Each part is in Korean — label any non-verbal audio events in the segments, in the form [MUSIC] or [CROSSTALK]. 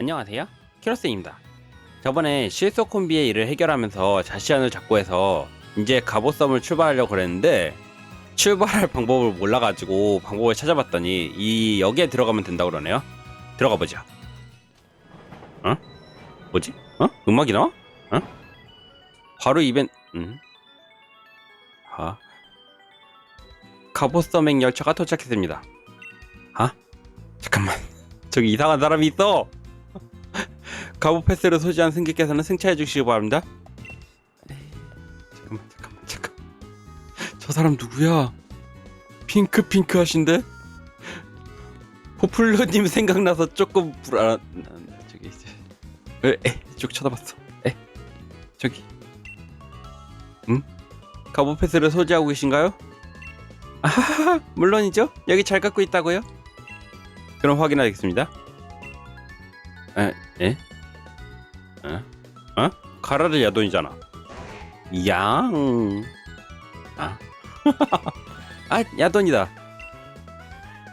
안녕하세요. 키로스입니다. 저번에 실속 콤비의 일을 해결하면서 자시안을 잡고 해서 이제 갑옷섬을 출발하려고 그랬는데 출발할 방법을 몰라가지고 방법을 찾아봤더니 이 여기에 들어가면 된다고 그러네요. 들어가 보자. 어? 뭐지? 어? 음악이 나와? 어? 바로 이벤트. 음. 아. 갑옷섬행 열차가 도착했습니다. 아? 잠깐만. [LAUGHS] 저기 이상한 사람이 있어. 갑옷 패스를 소지한 승객께서는 승차해 주시기 바랍니다. 에이, 잠깐만, 잠깐만, 잠깐. 저 사람 누구야? 핑크 핑크 하신데? 포플러님 생각나서 조금 불안. 저기 이제 에, 에, 쭉 쳐다봤어. 에, 저기. 음? 갑옷 패스를 소지하고 계신가요? 아, 물론이죠. 여기 잘 갖고 있다고요? 그럼 확인하겠습니다. 에, 에? 어? 어? 카라르 야돈이잖아. 양. 아. [LAUGHS] 아, 야돈이다.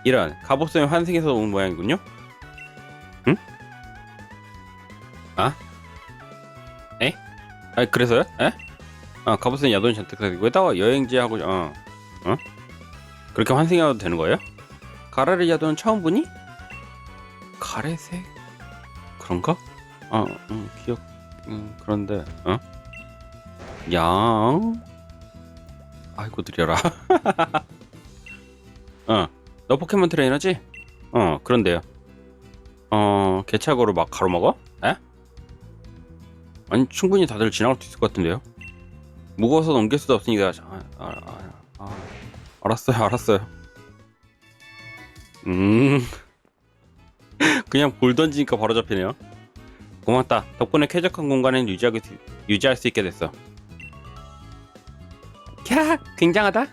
이런 갑옷성의 환생에서 온 모양이군요. 응? 아? 에? 아, 그래서요? 에? 아, 갑옷성의 야돈이 잔뜩 사귀고 게다가 여행지 하고 어. 어? 그렇게 환생해도 되는 거예요? 가라르 야돈은 처음 보니? 가래색? 그런가? 어, 음, 기억, 음, 그런데, 어? 양? 아이고, 느려라. [LAUGHS] 어, 너 포켓몬 트레이너지? 어, 그런데요. 어, 개차고로 막 가로먹어? 에? 아니, 충분히 다들 지나갈 수 있을 것 같은데요? 무거워서 넘길 수도 없으니까, 아, 아, 아, 아, 알았어요, 알았어요. 음. [LAUGHS] 그냥 볼 던지니까 바로 잡히네요. 고맙다. 덕분에 쾌적한 공간을 유지하고, 유지할 수 있게 됐어. 캬, 굉장하다.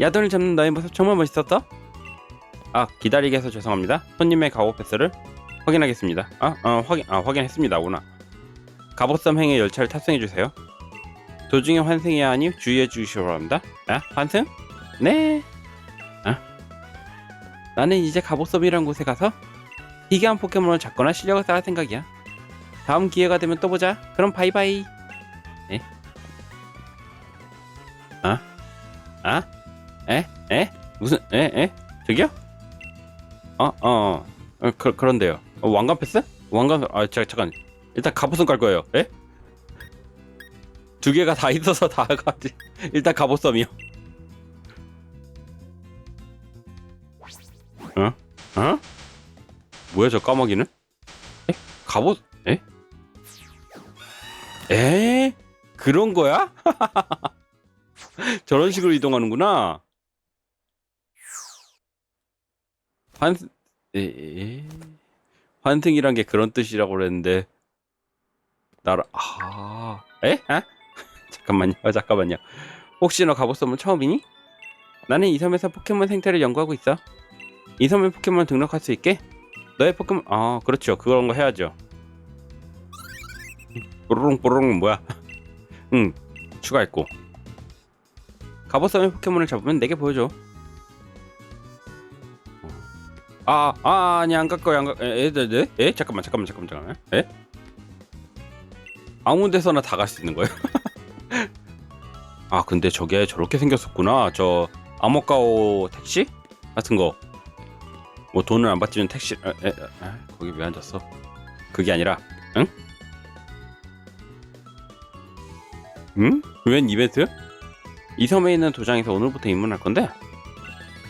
야돈을 잡는 너의 모습 정말 멋있었어. 아, 기다리게 해서 죄송합니다. 손님의 갑옷 패스를 확인하겠습니다. 아, 어, 확인, 아, 확인했습니다구나. 갑옷섬 행의 열차를 탑승해 주세요. 도중에 환승해야 하니 주의해 주시기 바랍니다. 아, 환승? 네. 아, 나는 이제 갑옷섬이라는 곳에 가서 희귀한 포켓몬을 잡거나 실력을 쌓을 생각이야. 다음 기회가 되면 또 보자. 그럼 바이바이. 에? 아? 아? 에? 에? 무슨 에? 에? 저기요? 어? 어. 어 그, 그런데요. 어, 왕관 패스? 왕관 아 잠깐 잠깐. 일단 갑옷은 깔 거예요. 에? 두 개가 다 있어서 다 가지. [LAUGHS] 일단 갑옷섬이요. 뭐야 저 까마귀는? 에? 갑옷? 에? 에? 그런 거야? [LAUGHS] 저런 식으로 이동하는구나. 환, 에, 에? 환승이란 게 그런 뜻이라고 그랬는데 나라 아, 에? 아? [LAUGHS] 잠깐만요, 잠깐만요. 혹시 너 갑옷섬은 처음이니? 나는 이 섬에서 포켓몬 생태를 연구하고 있어. 이 섬에 포켓몬 등록할 수 있게? 너의 포켓몬 아 그렇죠. 그런 거 해야죠. 뽀로롱 뽀로롱 뭐야? [LAUGHS] 응 추가했고. 갑옷섬의 포켓몬을 잡으면 내게 보여줘. 아, 아 아니 안갈 거야 안 갈, 에, 에, 에, 에, 에? 잠깐만 잠깐만 잠깐만 잠깐만. 에? 아무 데서나 다 갈 수 있는 거예요? [LAUGHS] 아 근데 저게 저렇게 생겼었구나. 저 아모카오 택시 같은 거 뭐 돈을 안 받지는 택시 에, 에, 에, 거기 왜 앉았어? 그게 아니라 응? 응? 웬 이벤트? 이 섬에 있는 도장에서 오늘부터 입문할 건데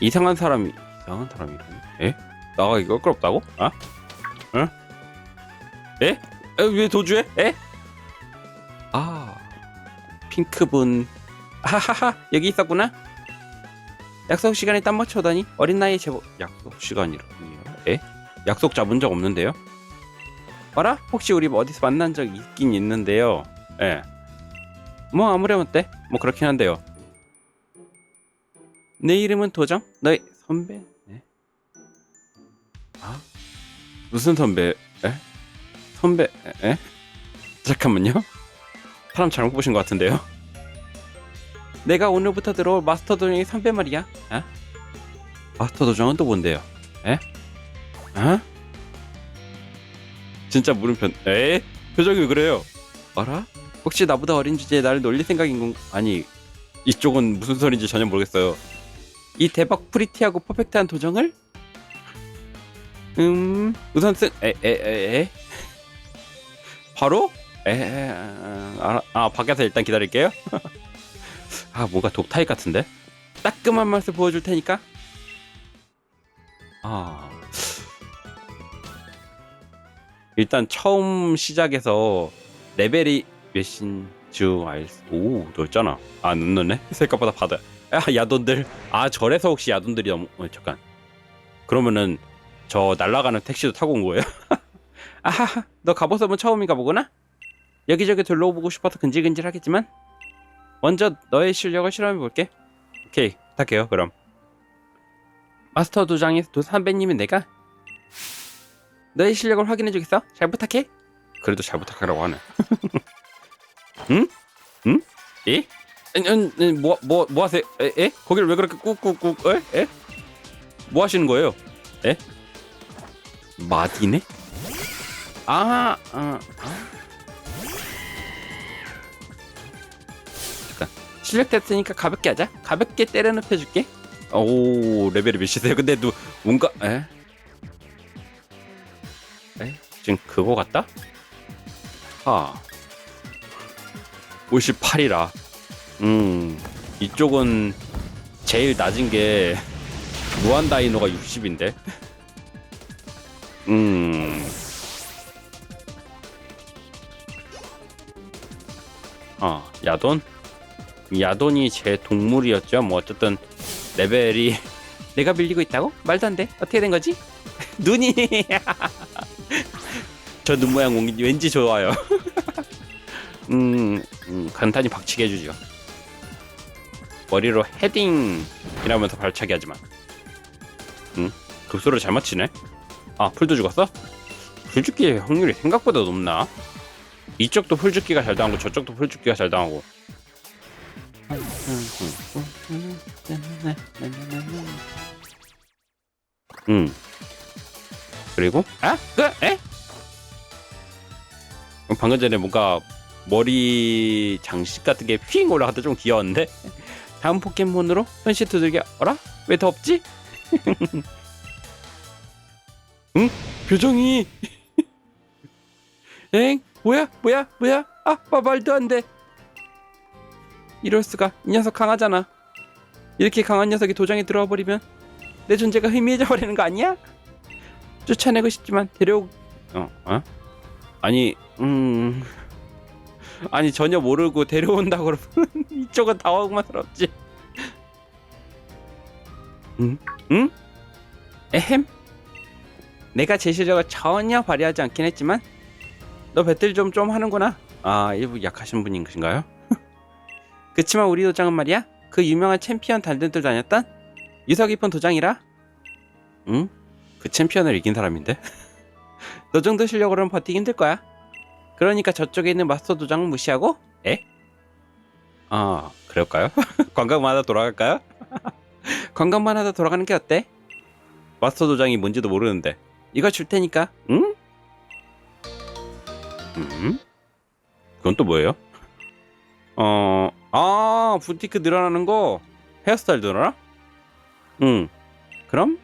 이상한 사람이 이상한 사람이 에? 나가기 껄끄럽다고? 아? 응? 에? 에? 왜 도주해? 에? 아 핑크분 하하하 여기 있었구나 약속 시간에 딱 맞춰다니 어린 나이에 제법 약속 시간이라니요? 에? 약속 잡은 적 없는데요? 어라? 혹시 우리 어디서 만난 적 있긴 있는데요. 예. 뭐 아무렴 어때? 뭐 그렇긴 한데요. 내 이름은 도정? 너의 선배? 네? 아? 무슨 선배? 에? 선배? 에? 에? 잠깐만요. 사람 잘못 보신 것 같은데요. 내가 오늘부터 들어올 마스터 도정의 선배 말이야. 어? 마스터 도정은 또 뭔데요? 에? 어? 진짜 물음표 에? 표정이 왜 그래요? 알아? 혹시 나보다 어린 주제에 나를 놀릴 생각인 건 아니 이쪽은 무슨 소린지 전혀 모르겠어요 이 대박 프리티하고 퍼펙트한 도정을? 음 우선 쓴 에에에 바로? 에, 아, 아, 밖에서 일단 기다릴게요. [LAUGHS] 아, 뭔가 독타입 같은데? 따끔한 맛을 보여줄 테니까. 아. 일단 처음 시작에서 레벨이 몇인 줄 알, 오, 넓잖아. 아, 눈 넣네? 생각보다 바다. 아, 야돈들. 아, 절에서 혹시 야돈들이 너무, 어, 잠깐. 그러면은 저 날아가는 택시도 타고 온 거예요? [LAUGHS] 아하하, 너 갑오섬은 처음인가 보구나? 여기저기 둘러보고 싶어서 근질근질하겠지만 먼저 너의 실력을 실험해 볼게. 오케이, 부탁해요. 그럼 마스터 도장의 도 선배님은 내가 너의 실력을 확인해 주겠어. 잘 부탁해. 그래도 잘 부탁하라고 하네. [LAUGHS] 응? 응? 예? 뭐뭐 뭐 하세요? 에? 에? 거기를 왜 그렇게 꾹꾹꾹? 에? 에? 뭐 하시는 거예요? 에? 마디네? 아, 아, 실력 됐으니까 가볍게 하자. 가볍게 때려 눕혀 줄게. 오 레벨이 몇이세요? 근데 너 뭔가 에? 에? 지금 그거 같다? 아 58이라. 음 이쪽은 제일 낮은 게 무한 다이노가 60인데. 음. 아 야돈? 야돈이 제 동물이었죠. 뭐 어쨌든 레벨이 [LAUGHS] 내가 밀리고 있다고? 말도 안 돼. 어떻게 된 거지? [LAUGHS] 눈이 [LAUGHS] 저 눈 모양 옹- 왠지 좋아요. 음, 음, 간단히 박치게 해주죠. 머리로 헤딩 이라면서 발차기 하지만. 음, 급소를 잘 맞히네. 아, 풀도 죽었어? 풀 죽기의 확률이 생각보다 높나? 이쪽도 풀 죽기가 잘 당하고 저쪽도 풀 죽기가 잘 당하고. 그리고 아, 그, 에? 어, 방금 전에 뭔가 머리 장식 같은 게 휙 올라갔다 좀 귀여웠는데 다음 포켓몬으로 현실 두들겨 어라? 왜 더 없지? [LAUGHS] 응? 표정이 [LAUGHS] 엥? 뭐야? 뭐야? 뭐야? 아, 마, 말도 안 돼. 이럴 수가. 이 녀석 강하잖아. 이렇게 강한 녀석이 도장에 들어와 버리면 내 존재가 희미해져 버리는 거 아니야? 쫓아내고 싶지만 데려오 어? 어? 아니 음 아니 전혀 모르고 데려온다고 그러면 [LAUGHS] 이쪽은 당황스럽지 응? 응? 에헴 내가 제 실력을 전혀 발휘하지 않긴 했지만 너 배틀 좀좀 하는구나 아 일부 약하신 분인가요? [LAUGHS] 그치만 우리 도장은 말이야 그 유명한 챔피언 단들들 다녔던 유서 깊은 도장이라 응? 그 챔피언을 이긴 사람인데? [LAUGHS] 너 정도 실력으로는 버티기 힘들 거야 그러니까 저쪽에 있는 마스터 도장은 무시하고 에? 아 그럴까요? [LAUGHS] 관광만 하다 돌아갈까요? [LAUGHS] 관광만 하다 돌아가는 게 어때? 마스터 도장이 뭔지도 모르는데 이거 줄 테니까 응? 음? 그건 또 뭐예요? 어, 아, 부티크 늘어나는 거 헤어스타일 늘어나? 응. 그럼?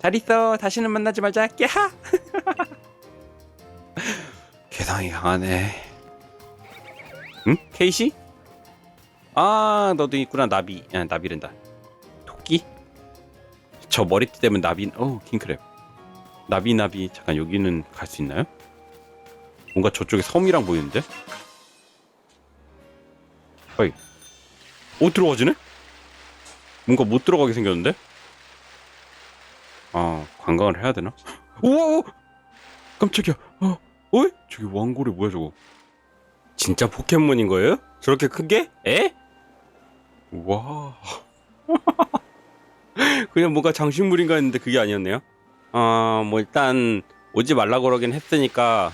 잘 있어. 다시는 만나지 말자. 깨하. [LAUGHS] 개상이 강하네. 응? 케이시? 아, 너도 있구나. 나비. 아, 나비랜다. 토끼? 저 머리띠 때문에 나비. 어, 킹크랩. 나비 나비. 잠깐 여기는 갈 수 있나요? 뭔가 저쪽에 섬이랑 보이는데? 어이. 못 들어가지네? 뭔가 못 들어가게 생겼는데? 아, 관광을 해야 되나? 우와! 깜짝이야. 어, 어이? 저기 왕고래 뭐야 저거? 진짜 포켓몬인 거예요? 저렇게 큰 게? 에? 와. [LAUGHS] 그냥 뭔가 장식물인가 했는데 그게 아니었네요. 아, 뭐 일단 오지 말라고 그러긴 했으니까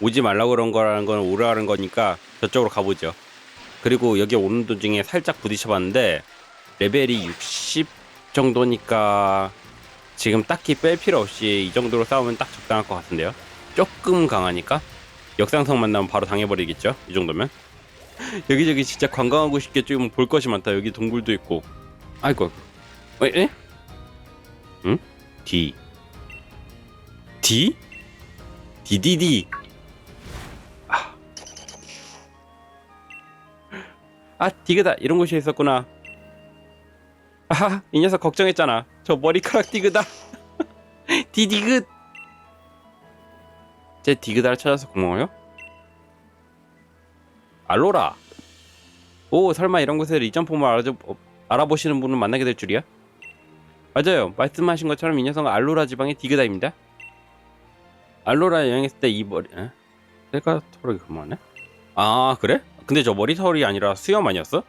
오지 말라고 그런 거라는 건 오라는 거니까 저쪽으로 가보죠. 그리고 여기 오는 도중에 살짝 부딪혀 봤는데 레벨이 60 정도니까 지금 딱히 뺄 필요 없이 이 정도로 싸우면 딱 적당할 것 같은데요. 조금 강하니까 역상성 만나면 바로 당해버리겠죠 이 정도면 [LAUGHS] 여기저기 진짜 관광하고 싶게 좀볼 것이 많다 여기 동굴도 있고 아이고 어, 에? 응? D D? DDD 아. 아 디그다 이런 곳이 있었구나 아하 이 녀석 걱정했잖아 저 머리카락 디그다 [LAUGHS] 디디그 제 디그다를 찾아서 고마워요 알로라 오 설마 이런 곳에 리전폼을 알아, 어, 알아보시는 분을 만나게 될 줄이야? 맞아요 말씀하신 것처럼 이 녀석은 알로라 지방의 디그다입니다 알로라 여행했을 때 이 머리 에? 내가 털이 그만해? 아 그래? 근데 저 머리 털이 아니라 수염 아니었어?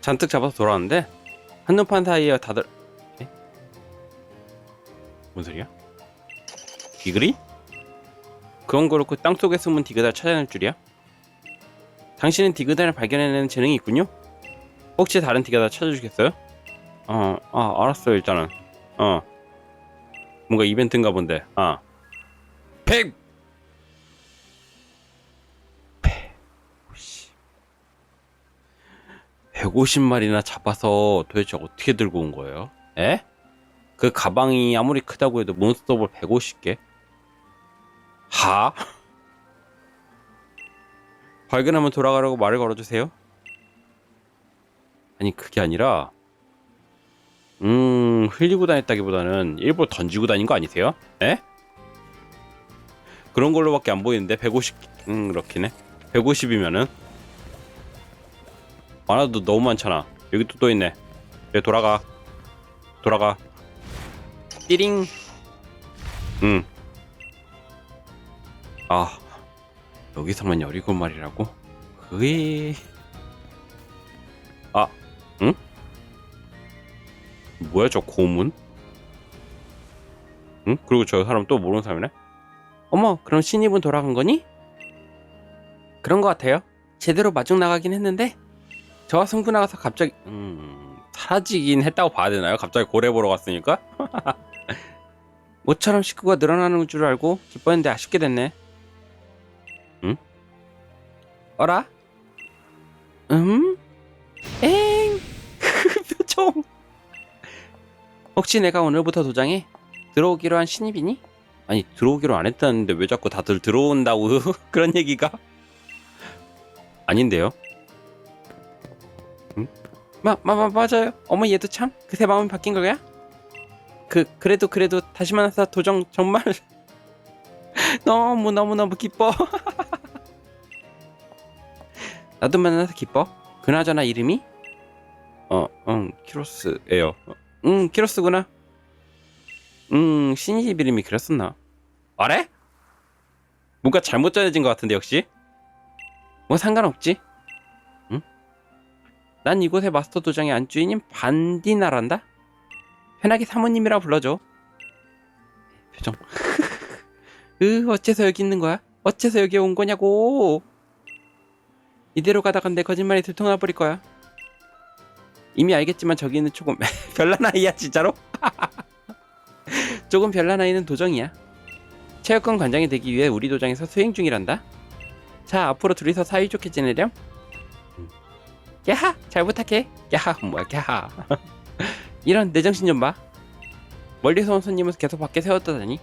잔뜩 잡아서 돌아왔는데 한눈판 사이에 다들 에? 뭔 소리야? 디그리? 그건 그렇고 땅속에 숨은 디그다를 찾아낼 줄이야? 당신은 디그다를 발견해내는 재능이 있군요? 혹시 다른 디그다 찾아주겠어요? 어, 아, 알았어요, 일단은. 어. 뭔가 이벤트인가 본데. 아. 100! 150. 150마리나 잡아서 도대체 어떻게 들고 온 거예요? 에? 그 가방이 아무리 크다고 해도 몬스터볼 150개? 하? [LAUGHS] 발견하면 돌아가라고 말을 걸어주세요. 아니 그게 아니라 음 흘리고 다녔다기보다는 일부러 던지고 다닌 거 아니세요? 에? 그런 걸로밖에 안 보이는데 150, 음 그렇긴 해. 150이면은 많아도 너무 많잖아. 여기 또 또 있네. 내 돌아가, 돌아가. 띠링. 응. 아 여기서만 17마리라고? 그게 아 응? 뭐야 저 고문? 응? 그리고 저 사람 또 모르는 사람이네? 어머 그럼 신입은 돌아간 거니? 그런 것 같아요 제대로 마중 나가긴 했는데 저와 승부 나가서 갑자기 음 사라지긴 했다고 봐야 되나요? 갑자기 고래 보러 갔으니까? [LAUGHS] 모처럼 식구가 늘어나는 줄 알고 기뻤는데 아쉽게 됐네 어라? 음? 엥? [LAUGHS] 표정. 혹시 내가 오늘부터 도장에 들어오기로 한 신입이니? 아니 들어오기로 안 했다는데 왜 자꾸 다들 들어온다고 [LAUGHS] 그런 얘기가? 아닌데요? 응? 마, 마, 마, 맞아요. 어머 얘도 참 그새 마음이 바뀐 거야? 그 그래도 그래도 다시 만나서 도정 정말 [LAUGHS] 너무 너무 너무 기뻐. [LAUGHS] 나도 만나서 기뻐. 그나저나 이름이? 어, 응, 키로스예요. 어, 응, 키로스구나. 음, 신입 이름이 그랬었나? 아래? 뭔가 잘못 전해진 것 같은데 역시. 뭐 상관없지. 응? 난 이곳의 마스터 도장의 안주인인 반디나란다. 편하게 사모님이라 불러줘. 표정. [LAUGHS] 으, 어째서 여기 있는 거야? 어째서 여기 온 거냐고. 이대로 가다간 내 거짓말이 들통나 버릴 거야. 이미 알겠지만 저기 있는 조금 [LAUGHS] 별난 아이야 진짜로? [LAUGHS] 조금 별난 아이는 도정이야. 체육관 관장이 되기 위해 우리 도장에서 수행 중이란다. 자 앞으로 둘이서 사이좋게 지내렴. 야하 잘 부탁해. 야하 뭐야 야하. 이런 내 정신 좀 봐. 멀리서 온 손님을 계속 밖에 세웠다더니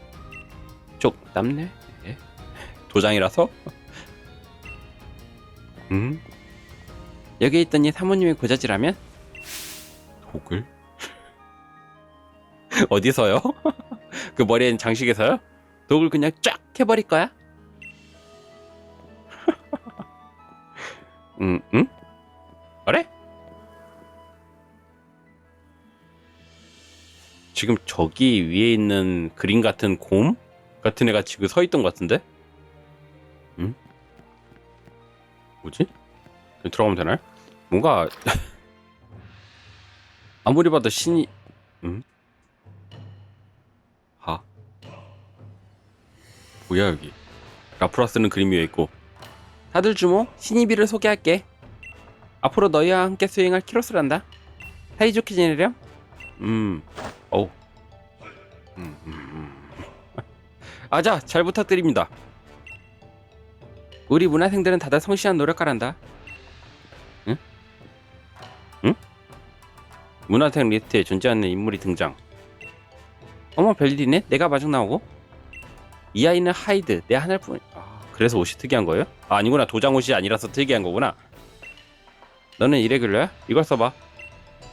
쪽 남네. 예? 도장이라서? [LAUGHS] 음? 여기 있더니 사모님의 고자질하면 독을? [LAUGHS] 어디서요? [LAUGHS] 그 머리엔 장식에서요? 독을 그냥 쫙 해버릴 거야? 응, 응? 그래? 지금 저기 위에 있는 그림 같은 곰 같은 애가 지금 서 있던 것 같은데? 응? 뭐지? 들어가면 되나요? 뭔가 [LAUGHS] 아무리 봐도 신이 음? 하 뭐야 여기 라프라스는 그림 위에 있고 다들 주모 신이비를 소개할게 앞으로 너희와 함께 수행할 키로스란다 사이좋게 지내렴 음 음, 음, 음. [LAUGHS] 아자 잘 부탁드립니다. 우리 문화생들은 다들 성실한 노력가란다. 응? 응? 문화생 리스트에 존재하는 인물이 등장. 어머 별일이네. 내가 마중 나오고. 이 아이는 하이드. 내 하나뿐. 아, 그래서 옷이 특이한 거예요? 아, 아니구나. 도장 옷이 아니라서 특이한 거구나. 너는 이레귤러야? 이걸 써봐.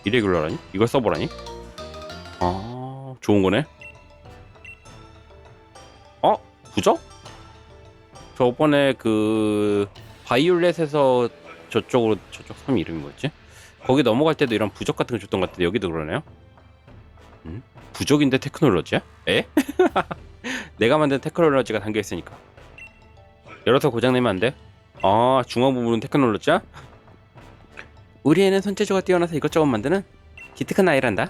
이레귤러라니? 이걸 써보라니? 아, 좋은 거네. 부적? 저번에 그 바이올렛에서 저쪽으로 저쪽 섬 이름이 뭐였지? 거기 넘어갈 때도 이런 부적 같은 거 줬던 것 같은데 여기도 그러네요. 음? 부적인데 테크놀로지야? 에? [LAUGHS] 내가 만든 테크놀로지가 담겨 있으니까. 열어서 고장 내면 안 돼? 아 중앙 부분은 테크놀로지야? 우리 애는 손재주가 뛰어나서 이것저것 만드는 기특한 아이란다.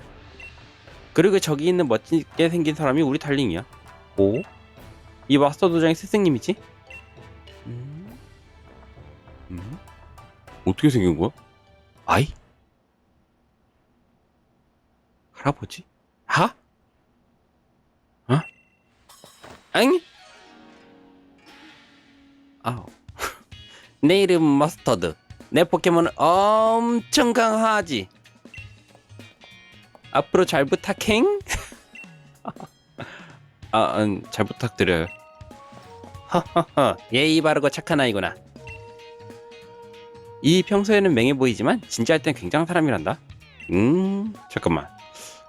그리고 저기 있는 멋지게 생긴 사람이 우리 달링이야. 오? 이 마스터 도장의 스승님이지? 음? 음? 어떻게 생긴 거야? 아이? 할아버지? 하? 어? 앙? 아우. [LAUGHS] 내 이름 머스터드. 내 포켓몬은 엄청 강하지. 앞으로 잘 부탁해. [LAUGHS] 아, 음, 잘 부탁드려요. 허허허, 예의 바르고 착한 아이구나. 이 평소에는 맹해 보이지만 진짜 할땐 굉장한 사람이란다. 음, 잠깐만.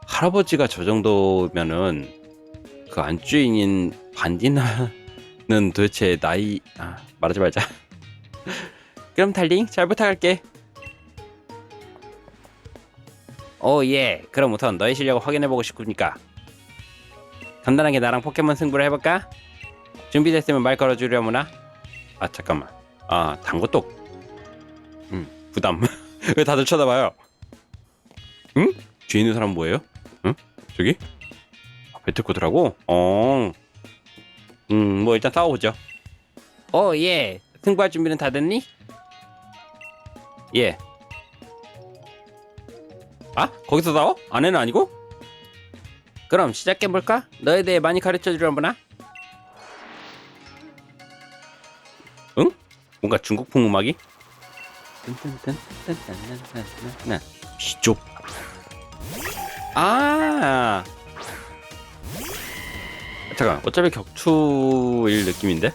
할아버지가 저 정도면은 그 안주인인 반디나는 도대체 나이 아 말하지 말자. [LAUGHS] 그럼 달링 잘 부탁할게. 오 예. 그럼 우선 너의 실력을 확인해보고 싶으니까 간단하게 나랑 포켓몬 승부를 해볼까? 준비됐으면 말 걸어주려무나? 아 잠깐만. 아 단것도. 음 부담. [LAUGHS] 왜 다들 쳐다봐요? 응? 뒤에 있는 사람 뭐예요? 응? 저기? 아, 배틀코드라고? 어. 음, 뭐 일단 싸워보죠. 어, 예. 승부할 준비는 다 됐니? 예. 아? 거기서 싸워? 아내는 아니고? 그럼 시작해볼까? 너에 대해 많이 가르쳐주려나? 응? 뭔가 중국풍 음악이? 비쪽 아 잠깐 어차피 격투일 느낌인데?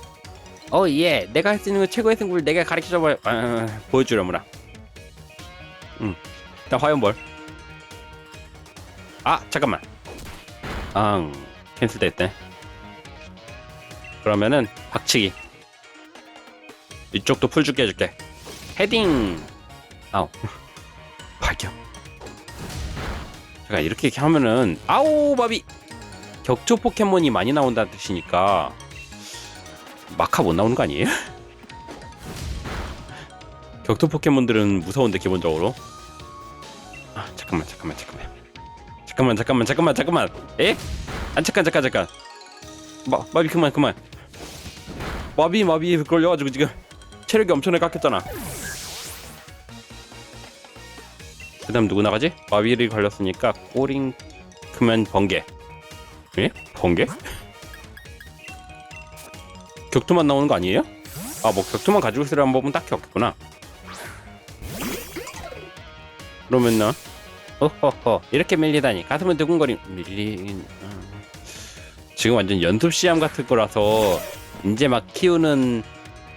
어예 내가 할 수 있는 최고의 승부를 내가 가르쳐줘 봐 아, 보여주려무라 응 일단 화염볼 아 잠깐만 앙 캔슬 됐네 그러면은 박치기. 이쪽도 풀 줄게 해줄게. 헤딩. 아우 [LAUGHS] 발견. 제가 이렇게 하면은 아우 바비. 격투 포켓몬이 많이 나온다는 뜻이니까 마카 못 나오는 거 아니에요? [LAUGHS] 격투 포켓몬들은 무서운데 기본적으로. 아 잠깐만 잠깐만 잠깐만 잠깐만 잠깐만 잠깐만 잠깐만 에? 안 잠깐 잠깐 잠깐 마, 마비 그만 그만 마비 마비 걸려가지고 지금 체력이 엄청나게 깎였잖아 그 다음 누구 나가지? 마비를 걸렸으니까 꼬링 크면 번개 예? 번개? [LAUGHS] 격투만 나오는 거 아니에요? 아 뭐 격투만 가지고 있으라는 법은 딱히 없겠구나 그러면 나 허허허 이렇게 밀리다니 가슴은 두근거림 밀린 음. 지금 완전 연습 시험 같은 거라서 이제 막 키우는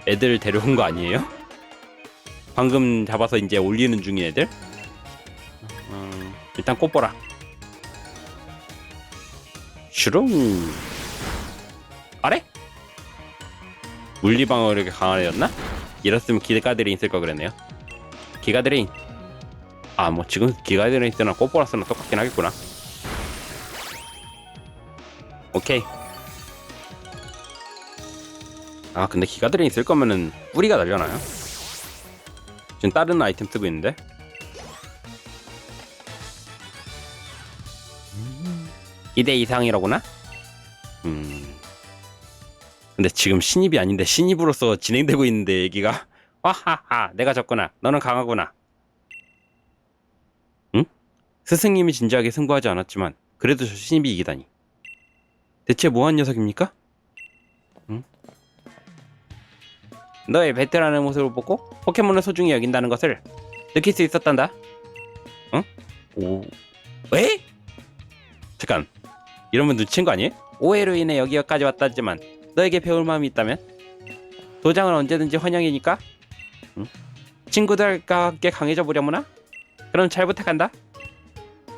애들 데려온 거 아니에요? 방금 잡아서 이제 올리는 중인 애들? 음, 일단 꽃보라 슈룽 아래? 물리방어 이렇게 강한 애였나? 이랬으면 기가드레인 거 그랬네요 기가드레인 아 뭐 지금 기가드레인 쓰나 꽃보라 쓰나 똑같긴 하겠구나 오케이 아 근데 기가드레인 쓸 거면은 뿌리가 날려나요? 지금 다른 아이템 쓰고 있는데 이대 이상이라구나? 음. 근데 지금 신입이 아닌데 신입으로서 진행되고 있는데 얘기가 [LAUGHS] 와하하 내가 졌구나 너는 강하구나 응? 스승님이 진지하게 승부하지 않았지만 그래도 저 신입이 이기다니. 대체 뭐한 녀석입니까? 응? 너의 베테라는 모습을 보고 포켓몬을 소중히 여긴다는 것을 느낄 수 있었단다. 응? 오. 에? 잠깐. 이러면 눈치인 거 아니에요? 오해로 인해 여기까지 왔다지만 너에게 배울 마음이 있다면 도장은 언제든지 환영이니까 응? 친구들과 함께 강해져 보려무나? 그럼 잘 부탁한다.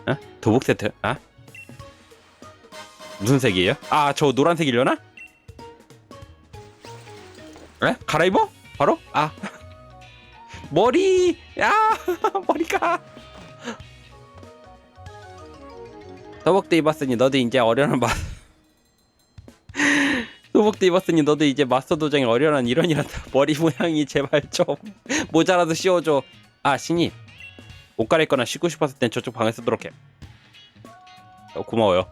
어? 도복 세트. 아? 무슨 색이에요? 아, 저 노란색이려나? 에? 갈아입어? 바로? 아. [LAUGHS] 머리! 야! [LAUGHS] 머리가! 도복도 입었으니 너도 이제 어련한 마 [LAUGHS] 도복도 입었으니 너도 이제 마스터 도장의 어련한 일원이란다 머리 모양이 제발 좀 모자라도 씌워줘 아 신입 옷 갈아입거나 쉬고 싶었을 땐 저쪽 방에 쓰도록 해 어, 고마워요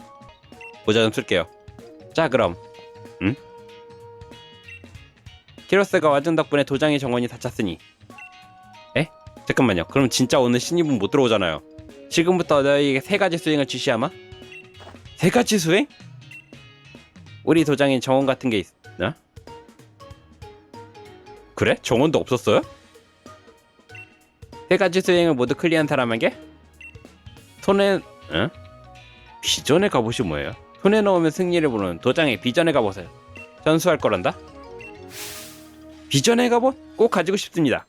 모자 좀 쓸게요 자 그럼 응? 키로스가 와준 덕분에 도장의 정원이 닫혔으니 에? 잠깐만요 그럼 진짜 오늘 신입은 못 들어오잖아요 지금부터 너희에게 세 가지 수행을 지시하마 세 가지 수행? 우리 도장엔 정원 같은 게 있나? 그래? 정원도 없었어요? 세 가지 수행을 모두 클리어한 사람에게 손에 응? 비전의 갑옷이 뭐예요? 손에 넣으면 승리를 보는 도장의 비전의 갑옷을 전수할 거란다. 비전의 갑옷 꼭 가지고 싶습니다.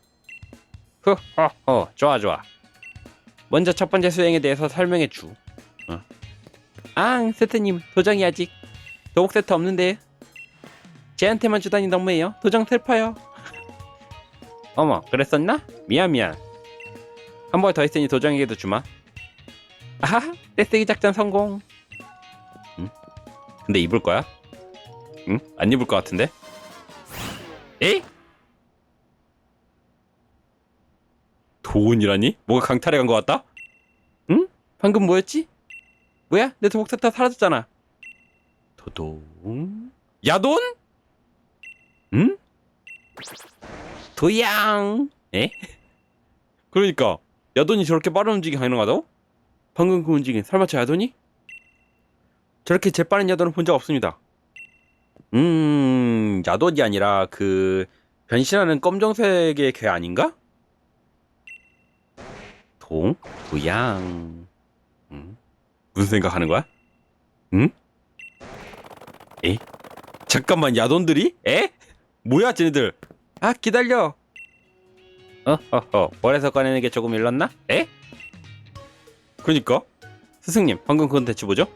허허허 좋아 좋아. 먼저 첫 번째 수행에 대해서 설명해 주. 어. 앙 세트님 도장이 아직 도복 세트 없는데 쟤한테만 주다니 너무해요. 도장 슬퍼요. [LAUGHS] 어머 그랬었나? 미안 미안. 한 번 더 있으니 도장에게도 주마. 아하 떼쓰기 작전 성공. 응? 근데 입을 거야? 응? 안 입을 것 같은데? 에? 도운이라니? 뭐가 강탈해 간 것 같다? 응? 방금 뭐였지? 뭐야? 내 도복 세트 사라졌잖아. 도동? 야돈? 응? 도양? 에? [LAUGHS] 그러니까 야돈이 저렇게 빠른 움직임 가능하다고? 방금 그 움직임 설마 저 야돈이? 저렇게 재빠른 야돈은 본적 없습니다. 음, 야돈이 아니라 그 변신하는 검정색의 개 아닌가? 동, 도양. 음? 무슨 생각하는 거야? 응? 에? 잠깐만 야돈들이? 에? 뭐야 쟤네들? 아 기다려. 어허허 월에서 꺼내는 게 조금 일렀나? 에? 그니까. 스승님 방금 그건 대체 뭐죠?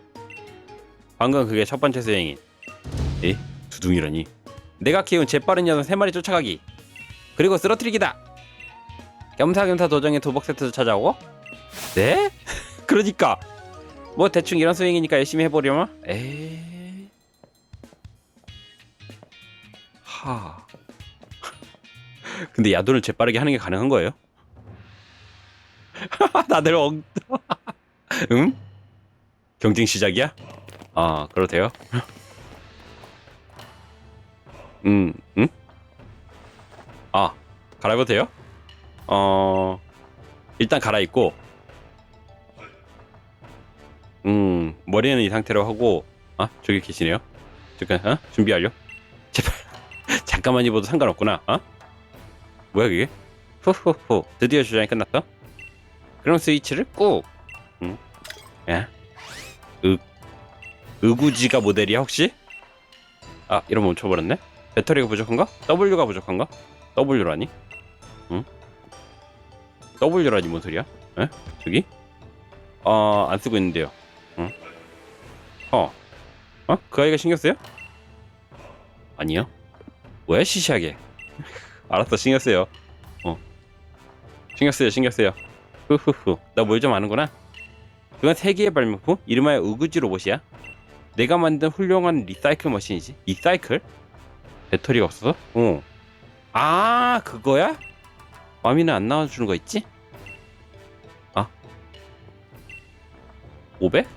방금 그게 첫 번째 수행인. 에? 두둥이라니. 내가 키운 재빠른 녀석 세 마리 쫓아가기. 그리고 쓰러뜨리기다. 겸사겸사 도정의 도복 세트도 찾아오고? 네? [LAUGHS] 그러니까. 뭐 대충 이런 수행이니까 열심히 해보려마. 에이 하 근데 야돈을 재빠르게 하는 게 가능한 거예요? [LAUGHS] 다들 엉... [LAUGHS] 응? 경쟁 시작이야? 아, 돼요? [LAUGHS] 음, 응? 아, 갈아입어도 돼요? 어, 일단 갈아입고, 음, 머리는 이 상태로 하고, 아, 저기 계시네요? 잠깐, 어? 준비 완료? 제발, 잠깐만 입어도 상관없구나, 어? 뭐야, 그게? 후후후, 드디어 주장이 끝났어? 그럼 스위치를 꾹. 응? 야. 으. 의구지가 모델이야 혹시? 아 이러면 멈춰버렸네. 배터리가 부족한가? W가 부족한가? W라니? 응? W라니 뭔 소리야? 에? 저기? 어 안 쓰고 있는데요. 응? 어? 어? 그 아이가 신경 쓰여? 아니요. 왜 시시하게? 알았어 신경 쓰여. 어. 신경 쓰여 신경 쓰여. 후후후 나 뭘 좀 아는구나 그건 세계의 발명품 이름하여 우그지 로봇이야 내가 만든 훌륭한 리사이클 머신이지 리사이클? 배터리가 없어서? 어 아 그거야? 마미는 안 나와주는 거 있지? 아 500?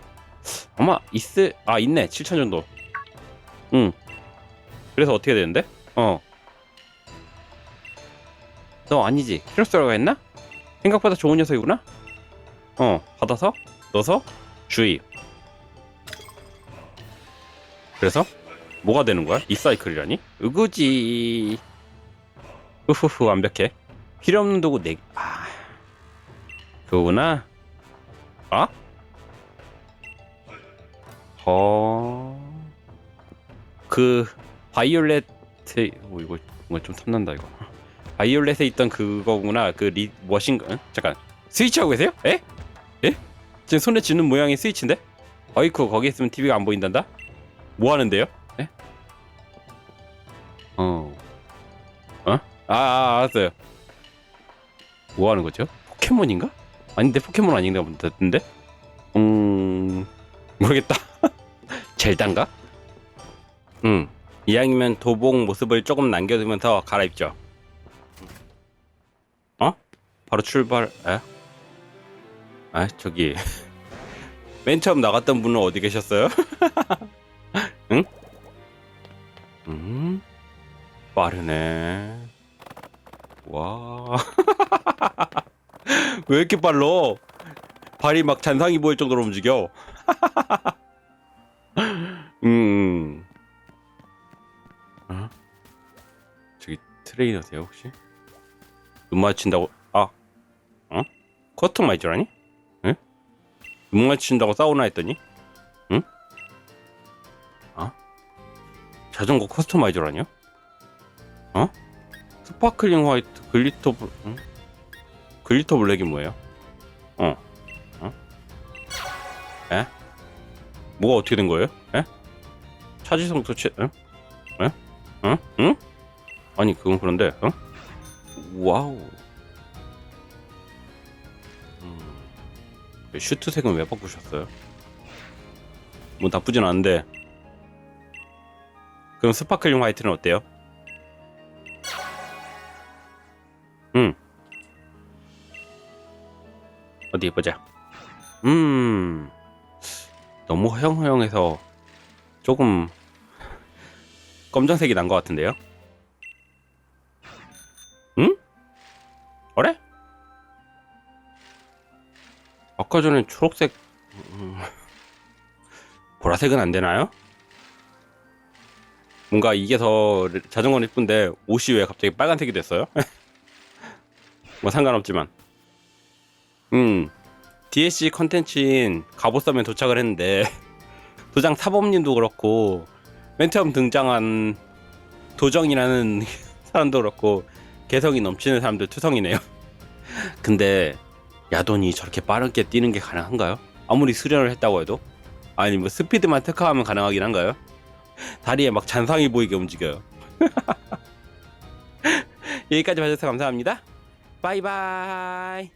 아마 있을 아 있네 7천 정도 응 그래서 어떻게 되는데? 어 너 아니지 키로스라고 했나? 생각보다 좋은 녀석이구나? 어, 받아서 넣어서 주입. 그래서 뭐가 되는 거야? 이 사이클이라니? 으그지. 후후후 완벽해 필요 없는 도구 네 아... 그거구나 어? 어... 그 바이올렛 오 이거 뭔가 좀 탐난다 이거 바이올렛에 있던 그거구나 그리 머신가 응? 잠깐 스위치 하고 계세요? 에? 에? 지금 손에 쥐는 모양이 스위치인데? 어이쿠 거기 있으면 TV가 안 보인단다? 뭐 하는데요? 에? 어... 어? 아, 아 알았어요 뭐 하는 거죠? 포켓몬인가? 아닌데 포켓몬 아닌가 본데? 음... 모르겠다 젤단가? 응 이왕이면 도복 모습을 조금 남겨두면서 갈아입죠 어? 바로 출발 에? 아 저기 [LAUGHS] 맨 처음 나갔던 분은 어디 계셨어요? [LAUGHS] 응? 음 빠르네 와 [LAUGHS] 왜 이렇게 빨라? 발이 막 잔상이 보일 정도로 움직여. 음. 어? 저기 트레이너세요 혹시? 눈 맞춘다고? 아, 어? 커스터마이저라니? 응? 눈 맞춘다고 싸우나 했더니? 응? 어? 자전거 커스터마이저라니요? 어? 스파클링 화이트 글리터 블, 응? 글리터 블랙이 뭐예요? 어. 어? 에? 뭐가 어떻게 된 거예요? 에? 차지성 도체, 응? 에? 응? 응? 아니, 그건 그런데, 어? 와우. 슈트색은 왜 바꾸셨어요? 뭐 나쁘진 않은데. 그럼 스파클링 화이트는 어때요? 응. 어디 보자. 음, 너무 허영허영해서 조금 검정색이 난 것 같은데요? 아까 전에 초록색, 음, 보라색은 안 되나요? 뭔가 이게 더 자전거는 이쁜데 옷이 왜 갑자기 빨간색이 됐어요? [LAUGHS] 뭐 상관없지만. 음, DSC 컨텐츠인 갑옷섬에 도착을 했는데 [LAUGHS] 도장 사범님도 그렇고 맨 처음 등장한 도정이라는 [LAUGHS] 사람도 그렇고 개성이 넘치는 사람들 투성이네요. 근데 야돈이 저렇게 빠르게 뛰는 게 가능한가요? 아무리 수련을 했다고 해도 아니 뭐 스피드만 특화하면 가능하긴 한가요? [LAUGHS] 다리에 막 잔상이 보이게 움직여요. [LAUGHS] 여기까지 봐주셔서 감사합니다. 바이바이.